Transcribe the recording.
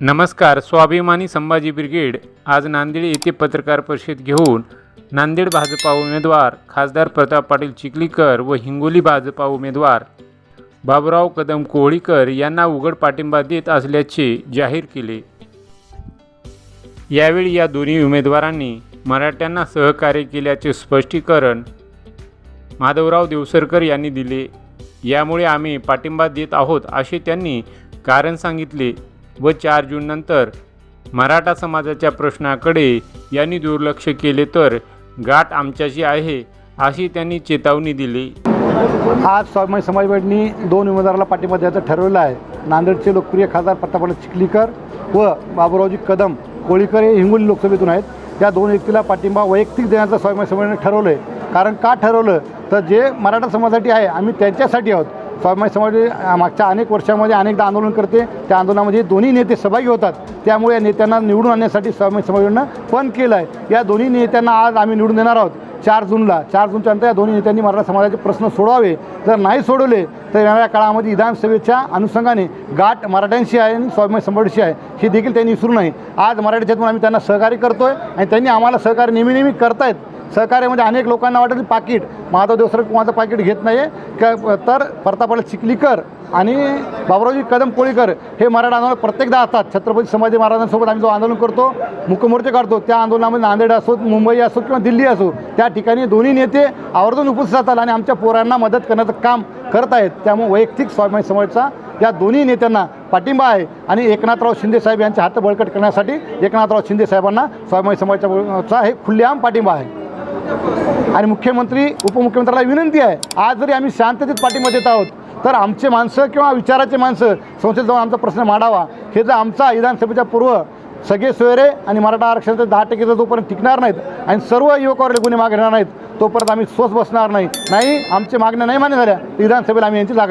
नमस्कार स्वाभिमानी संभाजी ब्रिगेड आज नांदेड येथे पत्रकार परिषद घेऊन नांदेड भाजपा उमेदवार खासदार प्रताप पाटील चिखलीकर व हिंगोली भाजपा उमेदवार बाबुराव कदम कोहळीकर यांना उघड पाठिंबा देत असल्याचे जाहीर केले. यावेळी या दोन्ही उमेदवारांनी मराठ्यांना सहकार्य केल्याचे स्पष्टीकरण माधवराव देवसरकर यांनी दिले. यामुळे आम्ही पाठिंबा देत आहोत असे त्यांनी कारण सांगितले. व चार जूननंतर मराठा समाजाच्या प्रश्नाकडे यांनी दुर्लक्ष केले तर गाठ आमच्याशी आहे अशी त्यांनी चेतावणी दिली. आज स्वाभिमानी समाजवादीनी दोन उमेदवाराला पाठिंबा द्यायचं ठरवलं आहे. नांदेडचे लोकप्रिय खासदार प्रतापराव चिखलीकर व बाबूरावजी कदम कोळीकर हे हिंगोली लोकसभेतून आहेत. त्या दोन व्यक्तीला पाठिंबा वैयक्तिक देण्याचं स्वाभिमानी समाजाने ठरवलं आहे कारण का ठरवलं? तर जे मराठा समाजासाठी आहे आम्ही त्यांच्यासाठी आहोत. स्वाभिमानी समाज मागच्या अनेक वर्षामध्ये अनेकदा आंदोलन करते. त्या आंदोलनामध्ये दोन्ही नेते सहभागी होतात. त्यामुळे या नेत्यांना निवडून आणण्यासाठी स्वाभिमानी समाजानं पण केलं आहे. या दोन्ही नेत्यांना आज आम्ही निवडून देणार आहोत. चार जूनला. चार जूनच्या नंतर या दोन्ही नेत्यांनी मराठा समाजाचे प्रश्न सोडवावे. जर नाही सोडवले तर येणाऱ्या काळामध्ये विधानसभेच्या अनुषंगाने गाठ मराठ्यांशी आहे आणि स्वाभिमान समाजाशी आहे. हे देखील त्यांनी विसरू नये. आज मराठीच्यातून आम्ही त्यांना सहकार्य करतो आहे आणि त्यांनी आम्हाला सहकार्य नेहमी नेहमी करतायत. सहकार्यामध्ये अनेक लोकांना वाटतं पाकिट माधव देवसर कुणाचं पाकिट घेत नाही आहे तर प्रतापाला चिखलीकर आणि बाबरावजी कदम कोळीकर हे मराठा आंदोलन प्रत्येकदा असतात. छत्रपती संभाजी महाराजांसोबत आम्ही जो आंदोलन करतो मुखमोर्चे काढतो त्या आंदोलनामध्ये नांदेड असो मुंबई असो किंवा दिल्ली असो त्या ठिकाणी दोन्ही नेते आवर्जून उपस्थित असतात आणि आमच्या पोरांना मदत करण्याचं काम करत आहेत. त्यामुळे वैयक्तिक स्वाभिमान समाजाचा या दोन्ही नेत्यांना पाठिंबा आहे. आणि एकनाथराव शिंदे साहेब यांचे हात बळकट करण्यासाठी एकनाथराव शिंदे साहेबांना स्वाभिमानी समाजाचा हे खुल्लेआम पाठिंबा आहे. आणि मुख्यमंत्री उपमुख्यमंत्र्याला विनंती आहे आज जरी आम्ही शांततेत पाठीमध्ये येत आहोत तर आमचे माणसं किंवा विचाराचे माणसं संसदेत जाऊन आमचा प्रश्न मांडावा. हे जर आमचा विधानसभेच्या पूर्व सगळे सोयरे आणि मराठा आरक्षणाचे दहा टक्केचा जोपर्यंत टिकणार नाहीत आणि सर्व युवकावर गुन्हे मागणार नाहीत तोपर्यंत आम्ही स्वस्त बसणार नाही. नाही आमच्या मागण्या नाही मान्य झाल्या विधानसभेला आम्ही यांची जागा